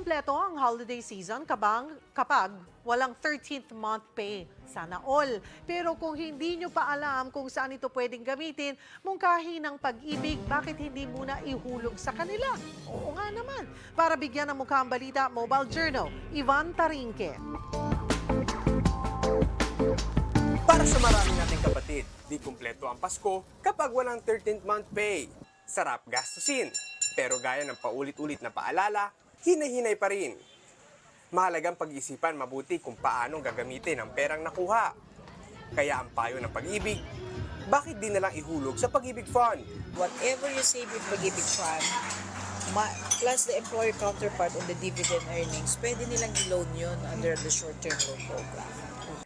kumpleto ang holiday season kabang, kapag walang 13th month pay. Sana all. Pero kung hindi nyo pa alam kung saan ito pwedeng gamitin, mungkahi ng pag-ibig, bakit hindi muna ihulog sa kanila? Oo nga naman. Para bigyan ng mukha ang balita, Mobile Journal, Ivan Tarinque. Para sa marami nating kapatid, di kumpleto ang Pasko kapag walang 13th month pay. Sarap gastusin. Pero gaya ng paulit-ulit na paalala, hinay-hinay pa rin. Mahalagang pag-isipan mabuti kung paano gagamitin ang perang nakuha. Kaya ang payo ng pag-ibig, bakit di nalang ihulog sa pag-ibig fund? whatever you save with Pag-ibig Fund, ma- plus the employer counterpart on the dividend earnings, pwede nilang i-loan yun under the short-term loan program.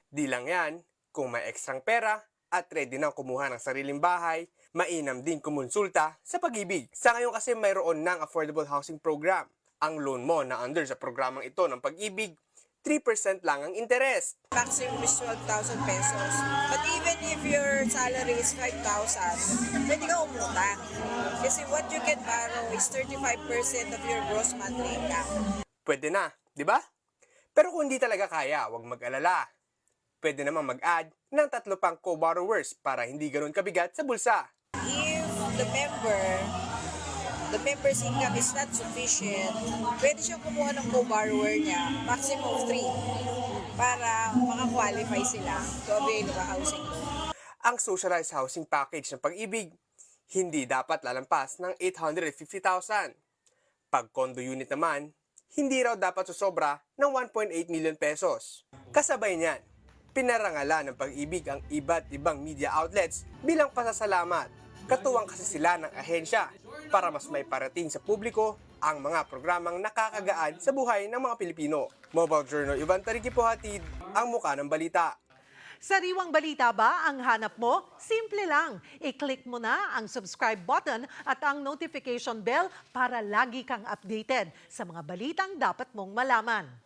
Di lang yan, kung may ekstrang pera at ready nang kumuha ng sariling bahay, mainam din kumonsulta sa pag-ibig. Sa ngayon kasi mayroon ng affordable housing program. Ang loan mo na under sa programang ito ng pag-ibig, 3% lang ang interest. Maximum is 12,000 pesos. But even if your salary is 5,000, pwede ka umutang. Kasi what you can borrow is 35% of your gross monthly income. Pwede na, di ba? Pero kung hindi talaga kaya, huwag mag-alala. Pwede namang mag-add ng tatlo pang co-borrowers para hindi ganun kabigat sa bulsa. If the member, the member's income is not sufficient, pwede siyang kumuha ng co-borrower niya, maximum of 3, para makakwalify sila to avail of a housing loan. ang socialized housing package ng pag-ibig, hindi dapat lalampas ng 850,000. Pag condo unit naman, hindi raw dapat susobra ng 1.8 million pesos. Kasabay niyan, pinarangalan ng pag-ibig ang iba't ibang media outlets bilang pasasalamat. Katuwang kasi sila ng ahensya para mas may parating sa publiko ang mga programang nakakagaan sa buhay ng mga Pilipino. Mobile Journal Ivan Tariki po hatid ang muka ng balita. Sariwang balita ba ang hanap mo? Simple lang. I-click mo na ang subscribe button at ang notification bell para lagi kang updated sa mga balitang dapat mong malaman.